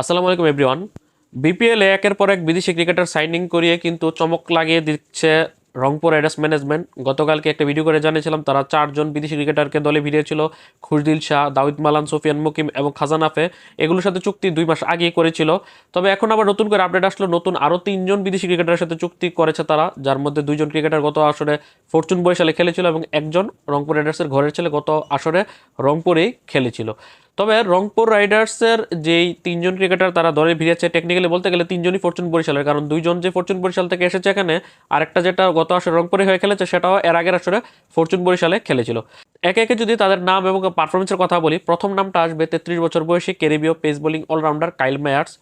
আসসালামু আলাইকুম everyone BPL একের পর এক বিদেশি ক্রিকেটার সাইনিং করিয়ে কিন্তু চমক লাগিয়ে দিচ্ছে রংপুর রাইডার্স ম্যানেজমেন্ট। গতকালকে একটা ভিডিও করে জানিয়েছিলাম, তারা চারজন বিদেশি ক্রিকেটারকে দলে ভিড়িয়েছিল। খুশদিল শাহ, দাউদ মালান, সোফিয়ান মুকিম এবং খাজানাফে এগুলোর সাথে চুক্তি দুই মাস আগেই করেছিল। তবে এখন আবার নতুন করে আপডেট আসলো, নতুন আরও তিনজন বিদেশি ক্রিকেটারের সাথে চুক্তি করেছে তারা, যার মধ্যে দুইজন ক্রিকেটার গত আসরে ফরচুন বরিশালে খেলেছিল এবং একজন রংপুর রাইডার্সের ঘরের ছেলে গত আসরে রংপুরেই খেলেছিল। তবে রংপুর রাইডার্সের যেই তিনজন ক্রিকেটার তারা দলে ভিড়েছে টেকনিক্যালি বলতে গেলে তিনজনই ফরচুন বরিশালের, কারণ দুইজন যে ফরচুন বরিশাল থেকে এসেছে এখানে, আরেকটা যেটা গত আসরে রংপুরে হয়ে খেলেছে, সেটাও এর আগের আসরে ফরচুন বরিশালে খেলেছিল। একে একে যদি তাদের নাম এবং পারফরমেন্সের কথা বলি, প্রথম নামটা আসবে তেত্রিশ বছর বয়সী ক্যারিবীয় pace bowling allrounder Kyle Myers,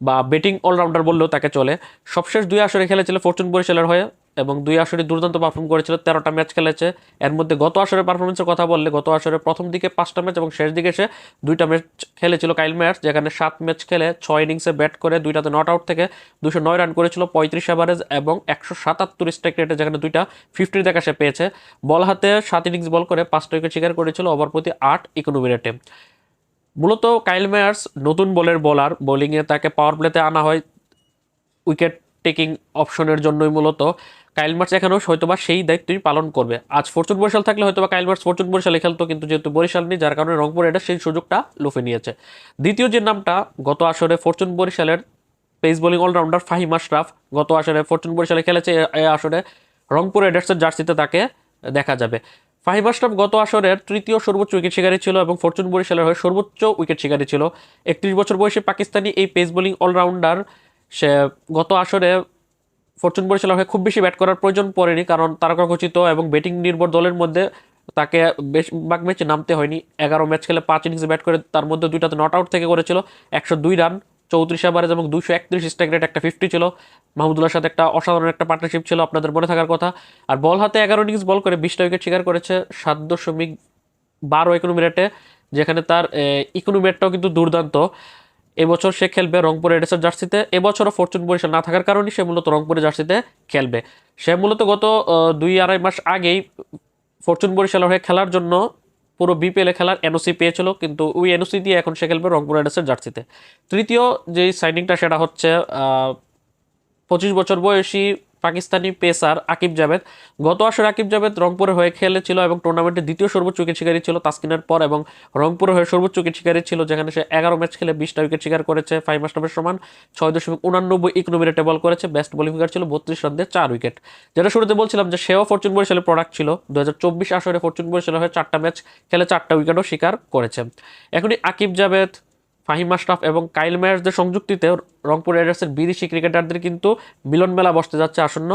বা ব্যাটিং অলরাউন্ডার বললেও তাকে চলে। সবশেষ দুই আসরে খেলেছিল ফরচুন বরিশালের হয়ে এবং দুই আসরে দুর্দান্ত পারফর্ম করেছিল, তেরোটা ম্যাচ খেলেছে। এর মধ্যে গত আসরের পারফরমেন্সের কথা বললে, গত আসরে প্রথম দিকে পাঁচটা ম্যাচ এবং শেষ দিকে সে দুইটা ম্যাচ খেলেছিল কাইল ম্যাচ যেখানে সাত ম্যাচ খেলে ছয় ইনিংসে ব্যাট করে দুইটাতে নট আউট থেকে দুশো নয় রান করেছিল পঁয়ত্রিশ অ্যাভারেজ এবং একশো সাতাত্তর স্ট্রাইক রেটে যেখানে দুইটা ফিফটি দেখা সে পেয়েছে। বল হাতে সাত ইনিংস বল করে পাঁচটা উইকেট শিকার করেছিল ওভার প্রতি আট ইকোনমি রেটে মূলত কাইল মেয়ার্স নতুন বলের বোলার বোলিংয়ে তাকে পাওয়ার প্লেতে আনা হয়। উইকেট টেকিং অপশনের জন্যই মূলত কাইল মার্চ এখানেও হয়তোবা সেই দায়িত্বই পালন করবে। আজ ফরচুন বরিশাল থাকলে হয়তোবা কাইল মার্চ ফরচুন বরিশালে খেলতো, কিন্তু যেহেতু বরিশাল নেই, যার কারণে রংপুর এটা সেই সুযোগটা লুফে নিয়েছে। দ্বিতীয় যে নামটা, গত আসরে ফরচুন বরিশালের pace bowling allrounder Fahim Ashraf, গত আসরে ফরচুন বরিশালে খেলেছে, এ- আসরে রংপুর রাইডার্সের জার্সিতে তাকে দেখা যাবে। ফাহিম আশরাফ গত আসরের তৃতীয় সর্বোচ্চ উইকেট শিকারী ছিল এবং ফরচুন বরিশালের হয়ে সর্বোচ্চ উইকেট শিকারী ছিল। একত্রিশ বছর বয়সে পাকিস্তানি এই পেস বোলিং অলরাউন্ডার সে গত আসরে ফরচুন বরিশালের হয়ে খুব বেশি ব্যাট করার প্রয়োজন পড়েনি কারণ তারকাখচিত এবং ব্যাটিং নির্ভর দলের মধ্যে তাকে বেশিরভাগ ম্যাচে নামতে হয়নি। এগারো ম্যাচ খেলে পাঁচ ইনিংসে ব্যাট করে তার মধ্যে দুইটাতে নট আউট থেকে করেছিল। একশো দুই রান চৌত্রিশ ওভারেজ এবং দুশো একত্রিশ স্ট্রাইক রেট একটা ফিফটি ছিল। মাহমুদুল্লাহর সাথে একটা অসাধারণ একটা পার্টনারশিপ ছিল আপনাদের মনে থাকার কথা। আর বল হাতে এগারো ইনিংস বল করে বিশটা উইকেট শিকার করেছে সাত দশমিক বারো ইকোনমি রেটে যেখানে তার ইকোনমি রেটটাও কিন্তু দুর্দান্ত। এবছর সে খেলবে রংপুর রাইডার্সের জার্সিতে। এবছরও ফরচুন বরিশাল না থাকার কারণে সে মূলত রংপুরের জার্সিতে খেলবে। সে মূলত গত দুই আড়াই মাস আগেই ফরচুন বরিশালের হয়ে খেলার জন্য পুরো বিপিএলে খেলার এনওসি পেয়েছিল, কিন্তু ওই এনওসি দিয়ে এখন সে খেলবে রংপুর রাইডার্সের জার্সিতে। তৃতীয় যে সাইনিংটা সেটা হচ্ছে পঁচিশ বছর বয়সী পাকিস্তানি পেসার আকিব জাভেদ। গত আসরে আকিব জাভেদ রংপুরে হয়ে খেলেছিল এবং টুর্নামেন্টে দ্বিতীয় সর্বোচ্চ উইকেট শিকারী ছিল তাসকিনের পর এবং রংপুরে হয়ে সর্বোচ্চ উইকেট শিকারী ছিল যেখানে সে এগারো ম্যাচ খেলে বিশটা উইকেট শিকার করেছে ফাইভ মাস্টারের সমান, ছয় দশমিক উনানব্বই ইকোনমি রেটে বল করেছে বেস্ট বোলিং ফিগার ছিল বত্রিশ রান দিয়ে চার উইকেট। যেটা শুরুতে বলছিলাম যে সেও ফরচুন বরিশালের প্রোডাক্ট ছিল দু হাজার চব্বিশ আসরে ফরচুন বরিশালের হয়ে চারটা ম্যাচ খেলে চারটা উইকেটও শিকার করেছে। এখনই আকিব জাভেদ ফাহিম আশরাফ এবং কাইল মেয়ার্সদের সংযুক্তিতে রংপুর রাইডার্সের বিদেশি ক্রিকেটারদের কিন্তু মিলন মেলা বসতে যাচ্ছে আসন্ন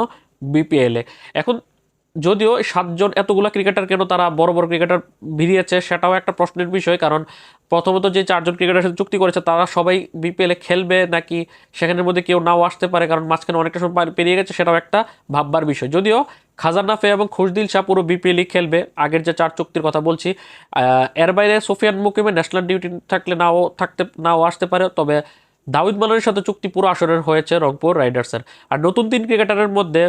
বিপিএলে। এখন যদিও সাতজন এতগুলো ক্রিকেটার কেন তারা বড় বড় ক্রিকেটার ভিড়িয়েছে সেটাও একটা প্রশ্নের বিষয়, কারণ প্রথমত যে চারজন ক্রিকেটার সাথে চুক্তি করেছে তারা সবাই বিপিএলে খেলবে নাকি সেখানের মধ্যে কেউ নাও আসতে পারে, কারণ মাঝখানে অনেকটা সময় পেরিয়ে গেছে সেটাও একটা ভাববার বিষয়। যদিও খাজানাফে এবং খুশদিল শাহ পুরো বিপিএলই খেলবে। আগের যে চার চুক্তির কথা বলছি এর বাইরে সোফিয়ান মুকিমে ন্যাশনাল ডিউটি থাকলে নাও, থাকতে, নাও আসতে পারে, তবে দাউদ মালানের সাথে চুক্তি পুরো আসরের হয়েছে রংপুর রাইডার্সের। আর নতুন তিন ক্রিকেটারের মধ্যে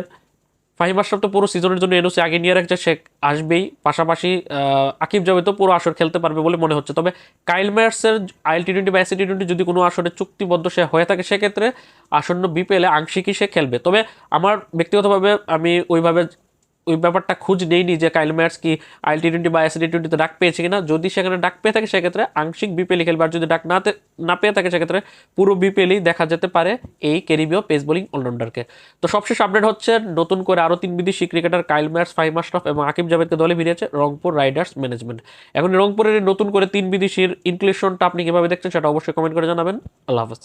ফাহিম আশরাফ তো পুরো সিজনের জন্য এনওসি আগে নিয়ে রাখছে, সে আসবেই। পাশাপাশি আকিব জাভেদ তো পুরো আসর খেলতে পারবে বলে মনে হচ্ছে। তবে কাইল মেয়ার্সের আইএল টি টোয়েন্টি বা এসি টি টোয়েন্টি যদি কোনো আসরে চুক্তিবদ্ধ সে হয়ে থাকে, সেক্ষেত্রে আসন্ন বিপিএলে আংশিকই সে খেলবে। তবে আমার ব্যক্তিগতভাবে আমি ওইভাবে ওই ব্যাপারটা খুঁজ নেইনি যে কাইল ম্যাটস কি আইএল টি টোয়েন্টি বা এসি টি টোয়েন্টিতে ডাক পেয়েছে কিনা। যদি সেখানে ডাক পেয়ে থাকে, সেক্ষেত্রে আংশিক বিপিএলই খেলবে। আর যদি ডাক না না পেয়ে থাকে, সেক্ষেত্রে পুরো বিপিএলই দেখা যেতে পারে এই ক্যারিবীয় পেস বোলিং অলরাউন্ডারকে। তো সবশেষ আপডেট হচ্ছে, নতুন করে আরও তিন বিদেশি cricketer Kyle Myers, Fahim Ashraf এবং আকিব জাভেদকে দলে ভিড়িয়েছে রংপুর রাইডার্স ম্যানেজমেন্ট। এখন রংপুরের নতুন করে তিন বিদেশির ইনক্লুশনটা আপনি কীভাবে দেখছেন, সেটা অবশ্যই কমেন্ট করে জানাবেন। আল্লাহ হাফেজ।